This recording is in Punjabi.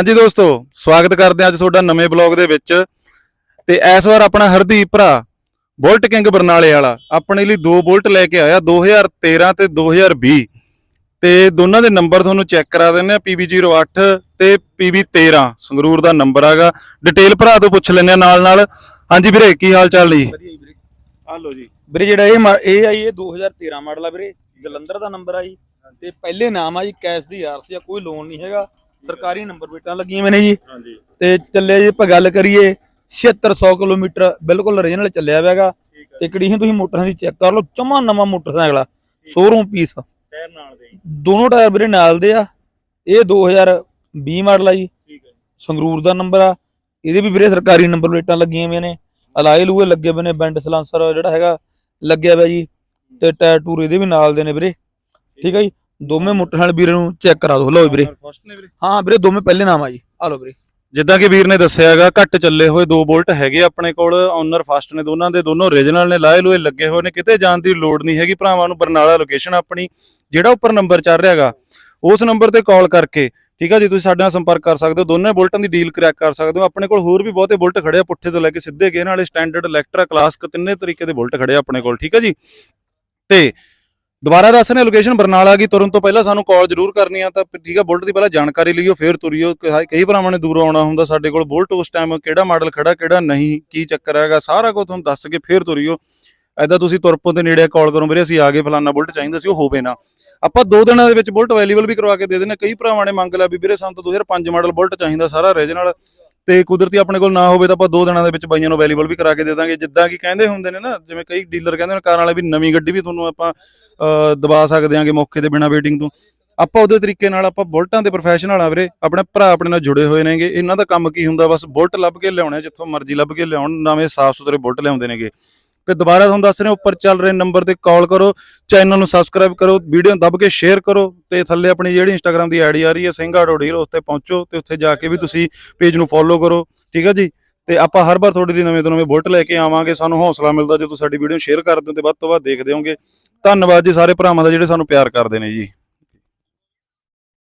ਹਾਂਜੀ ਦੋਸਤੋ ਸਵਾਗਤ ਕਰਦੇ ਹਾਂ ਅੱਜ ਤੁਹਾਡਾ ਨਵੇਂ ਬਲੌਗ ਦੇ ਵਿੱਚ। ਤੇ ਇਸ ਵਾਰ ਆਪਣਾ ਹਰਦੀਪ ਭਰਾ ਬੁਲਟ ਕਿੰਗ ਬਰਨਾਲੇ ਵਾਲਾ ਆਪਣੇ ਲਈ ਦੋ ਬੁਲਟ ਲੈ ਕੇ ਆਇਆ 2013 ਤੇ 2020 ਤੇ ਦੋਨਾਂ ਦੇ ਨੰਬਰ ਤੁਹਾਨੂੰ ਚੈੱਕ ਕਰਾ ਦਿੰਦੇ ਆ PB08 ਤੇ PB13 ਸੰਗਰੂਰ ਦਾ ਨੰਬਰ ਆਗਾ ਡਿਟੇਲ ਭਰਾ ਤੋਂ ਪੁੱਛ ਲੈਂਦੇ ਆ ਨਾਲ ਨਾਲ ਹਾਂਜੀ ਵੀਰੇ ਕੀ ਹਾਲ ਚਾਲ ਜੀ? ਵਧੀਆ ਜੀ ਵੀਰੇ। ਆ ਲੋ ਜੀ। ਵੀਰੇ ਜਿਹੜਾ ਇਹ ਇਹ ਆਈ ਇਹ 2013 ਮਾਡਲ ਆ ਵੀਰੇ। ਜਲੰਧਰ ਦਾ ਨੰਬਰ ਆ ਜੀ। ਤੇ ਪਹਿਲੇ ਨਾਮ ਆ ਜੀ ਕੈਸ਼ ਦੀ ਆਰਸੀ ਆ ਕੋਈ ਲੋਨ ਨਹੀਂ ਹੈਗਾ। ਸਰਕਾਰੀ ਨੰਬਰ ਪਲੇਟਾਂ ਲੱਗੀਆਂ ਹੋਈਆਂ ਨੇ ਜੀ। ਹਾਂਜੀ। ਤੇ ਚੱਲਿਆ ਜੀ ਆਪਾਂ ਗੱਲ ਕਰੀਏ 7600 ਕਿਲੋਮੀਟਰ ਬਿਲਕੁਲ ਓਰੀਜਨਲ ਚੱਲਿਆ ਹੋਇਆਗਾ ਤੇ ਕੰਡੀਸ਼ਨ ਤੁਸੀਂ ਮੋਟਰਾਂ ਦੀ ਚੈੱਕ ਕਰ ਲਓ ਚਮਾ ਨਵਾਂ ਮੋਟਰਸਾਈਕਲ ਆ ਸ਼ੋਰੂਮ ਪੀਸ ਟਾਇਰ ਨਾਲ ਦੇ। ਦੋਨੋਂ ਟਾਇਰ ਵੀਰੇ ਨਾਲ ਦੇ ਆ। ਇਹ 2020 ਮਾਡਲ ਆ ਜੀ। ਠੀਕ ਹੈ ਸੰਗਰੂਰ ਦਾ ਨੰਬਰ ਆ। ਇਹਦੇ ਵੀ ਵੀਰੇ ਸਰਕਾਰੀ ਨੰਬਰ ਪਲੇਟਾਂ ਲੱਗੀਆਂ ਹੋਈਆਂ ਨੇ। ਅਲਾਈ ਲੂਏ ਲੱਗੇ ਹੋਏ ਨੇ ਬੈਂਡ ਸਲਾਂਸਰ ਜਿਹੜਾ ਹੈਗਾ ਲੱਗਿਆ ਹੋਇਆ ਜੀ। ਤੇ ਟਾਇਰ ਟੂਰ ਇਹਦੇ ਵੀ ਨਾਲ ਦੇ ਨੇ ਵੀਰੇ। ਠੀਕ ਹੈ ਜੀ। ਦੋਵੇਂ ਮੋਟਰਸਾਈਕਲ ਵੀਰੇ ਨੂੰ ਚੈੱਕ ਕਰਾ ਦਿਓ ਲਓ ਵੀਰੇ ਫਸਟ ਨੇ ਵੀਰੇ। ਹਾਂ ਵੀਰੇ, ਦੋਵੇਂ ਪਹਿਲੇ ਨਾਮ ਆ ਜੀ। ਆ ਲਓ ਵੀਰੇ। ਜਿੱਦਾਂ ਕਿ ਵੀਰ ਨੇ ਦੱਸਿਆਗਾ ਘੱਟ ਚੱਲੇ ਹੋਏ ਦੋ ਬੋਲਟ ਹੈਗੇ ਆਪਣੇ ਕੋਲ ਓਨਰ ਫਸਟ ਨੇ ਦੋਨਾਂ ਦੇ, ਦੋਨੋਂ ਓਰੀਜਨਲ ਨੇ, ਲਾਏ ਲੋਏ ਲੱਗੇ ਹੋਏ ਨੇ, ਕਿਤੇ ਜਾਣ ਦੀ ਲੋੜ ਨਹੀਂ ਹੈਗੀ। ਭਰਾਵਾਂ ਨੂੰ ਬਰਨਾਲਾ ਲੋਕੇਸ਼ਨ ਆਪਣੀ, ਜਿਹੜਾ ਉੱਪਰ ਨੰਬਰ ਚੱਲ ਰਿਹਾਗਾ ਉਸ ਨੰਬਰ ਤੇ ਕਾਲ ਕਰਕੇ, ਠੀਕ ਆ ਜੀ, ਤੁਸੀਂ ਸਾਡੇ ਨਾਲ ਸੰਪਰਕ ਕਰ ਸਕਦੇ ਹੋ, ਦੋਨੇ ਬੁਲਟਾਂ ਦੀ ਡੀਲ ਕਰੈਕ ਕਰ ਸਕਦੇ ਹੋ। ਆਪਣੇ ਕੋਲ ਹੋਰ ਵੀ ਬਹੁਤੇ ਬੁਲਟ ਖੜੇ ਆ, ਪੁੱਠੇ ਤੋਂ ਲੈ ਕੇ ਸਿੱਧੇ ਗਏ ਨਾਲੇ ਸਟੈਂਡਰਡ ਇਲੈਕਟਰਾ ਕਲਾਸਕ ਤਿੰਨੇ ਤਰੀਕੇ ਦੇ ਬੁਲਟ ਖੜੇ ਆ ਆਪਣੇ ਕੋਲ, ਠੀਕ ਆ ਜੀ। ਤੇ ਦੁਬਾਰਾ ਦੱਸ ਰਹੇ ਲੋਕੇਸ਼ਨ ਬਰਨਾਲਾ ਕੀ ਤੁਰਨ ਤੋਂ ਪਹਿਲਾਂ ਸਾਨੂੰ ਕਾਲ ਜ਼ਰੂਰ ਕਰਨੀ ਆ, ਤਾਂ ਠੀਕ ਆ, ਬੁਲਟ ਦੀ ਪਹਿਲਾਂ ਜਾਣਕਾਰੀ ਲਈਓ, ਫਿਰ ਤੁਰਿਓ ਕਈ ਭਰਾਵਾਂ ਨੇ ਦੂਰੋਂ ਆਉਣਾ ਹੁੰਦਾ ਸਾਡੇ ਕੋਲ, ਬੁਲਟ ਉਸ ਟਾਈਮ ਕਿਹੜਾ ਮਾਡਲ ਖੜਾ, ਕਿਹੜਾ ਨਹੀਂ, ਕੀ ਚੱਕਰ ਹੈਗਾ, ਸਾਰਾ ਕੁਝ ਤੁਹਾਨੂੰ ਦੱਸ ਕੇ ਫਿਰ ਤੁਰਿਓ ਐਦਾਂ ਤੁਸੀਂ ਤੁਰਪੋਂ ਤੇ ਨੇੜੇ ਕਾਲ ਕਰੋ ਵੀਰੇ, ਅਸੀਂ ਆ ਗਏ, ਫਲਾਨਾ ਬੁਲਟ ਚਾਹੀਦਾ ਸੀ, ਉਹ ਹੋਵੇ ਨਾ ਆਪਾਂ ਦੋ ਦਿਨਾਂ ਦੇ ਵਿੱਚ ਬੁਲਟ ਅਵੇਲੇਬਲ ਵੀ ਕਰਵਾ ਕੇ ਦੇ ਦਿੰਦੇ ਹਾਂ। ਕਈ ਭਰਾਵਾਂ ਨੇ ਮੰਗ ਲਿਆ ਵੀ ਵੀਰੇ ਸਾਨੂੰ ਤਾਂ 2005 ਮਾਡਲ ਬੁਲਟ ਚਾਹੀਦਾ, ਸਾਰਾ ਓਰੀਜਨਲ ਤੇ ਕੁਦਰਤੀ ਆਪਣੇ ਕੋਲ ਨਾ ਹੋਵੇ ਤਾਂ ਆਪਾਂ ਦੋ ਦਿਨਾਂ ਦੇ ਵਿੱਚ ਬਾਈਆਂ ਨੂੰ ਅਵੇਲੇਬਲ ਵੀ ਕਰਾ ਕੇ ਦੇ ਦਾਂਗੇ। ਜਿੱਦਾਂ ਕਿ ਕਹਿੰਦੇ ਹੁੰਦੇ ਨੇ ਨਾ ਜਿਵੇਂ ਕਈ ਡੀਲਰ ਕਹਿੰਦੇ ਨੇ ਕਾਰਾਂ ਵਾਲੇ ਵੀ ਨਵੀਂ ਗੱਡੀ ਵੀ ਤੁਹਾਨੂੰ ਆਪਾਂ ਅਹ, ਦਬਾ ਸਕਦੇ ਆਂਗੇ ਮੌਕੇ ਤੇ ਬਿਨਾ ਵੇਟਿੰਗ ਤੋਂ। ਆਪਾਂ ਉਹਦੇ ਤਰੀਕੇ ਨਾਲ ਆਪਾਂ ਬੁਲਟਾਂ ਦੇ ਪ੍ਰੋਫੈਸ਼ਨਲ ਆ ਵੀਰੇ। ਆਪਣੇ ਭਰਾ ਆਪਣੇ ਨਾਲ ਜੁੜੇ ਹੋਏ ਨੇਗੇ। ਇਹਨਾਂ ਦਾ ਕੰਮ ਕੀ ਹੁੰਦਾ? ਬਸ ਬੁਲਟ ਲੱਭ ਕੇ ਲਿਆਉਣੇ ਜਿੱਥੋਂ ਮਰਜ਼ੀ ਲੱਭ ਕੇ ਲਿਆਉਣ। ਨਵੇਂ ਸਾਫ਼ ਸੁਥਰੇ ਬੁਲਟ ਲਿਆਉਂਦੇ ਨੇਗੇ। ਤੇ ਦੁਬਾਰਾ ਤੁਹਾਨੂੰ ਦੱਸ ਰਹੇ, ਉੱਪਰ ਚੱਲ ਰਹੇ ਨੰਬਰ ਤੇ ਕਾਲ ਕਰੋ ਚੈਨਲ ਨੂੰ ਸਬਸਕ੍ਰਾਈਬ ਕਰੋ ਵੀਡੀਓ ਨੂੰ ਦੱਬ ਕੇ ਸ਼ੇਅਰ ਕਰੋ ਤੇ ਥੱਲੇ ਆਪਣੀ ਜਿਹੜੀ ਇੰਸਟਾਗ੍ਰam ਦੀ ਆਈਡੀ ਆ ਰਹੀ ਹੈ, ਸਿੰਘਾ ਡੋਡੀਲ ਉਸ ਤੇ ਪਹੁੰਚੋ ਤੇ ਉੱਥੇ ਜਾ ਕੇ ਵੀ ਤੁਸੀਂ ਪੇਜ ਨੂੰ ਫੋਲੋ ਕਰੋ, ਠੀਕ ਹੈ ਜੀ? ਤੇ ਆਪਾਂ ਹਰ ਵਾਰ ਤੁਹਾਡੇ ਲਈ ਨਵੇਂ ਤੋਂ ਨਵੇਂ ਬੁਲਟ ਲੈ ਕੇ ਆਵਾਂਗੇ, ਸਾਨੂੰ ਹੌਸਲਾ ਮਿਲਦਾ ਜੇ ਤੁਸੀਂ ਸਾਡੀ ਵੀਡੀਓ ਸ਼ੇਅਰ ਕਰਦੇ ਹੋ ਤੇ ਵੱਧ ਤੋਂ ਵੱਧ ਦੇਖਦੇ ਹੋਗੇ ਧੰਨਵਾਦ ਜੀ ਸਾਰੇ ਭਰਾਵਾਂ ਦਾ ਜਿਹੜੇ ਸਾਨੂੰ ਪਿਆਰ ਕਰਦੇ ਨੇ ਜੀ।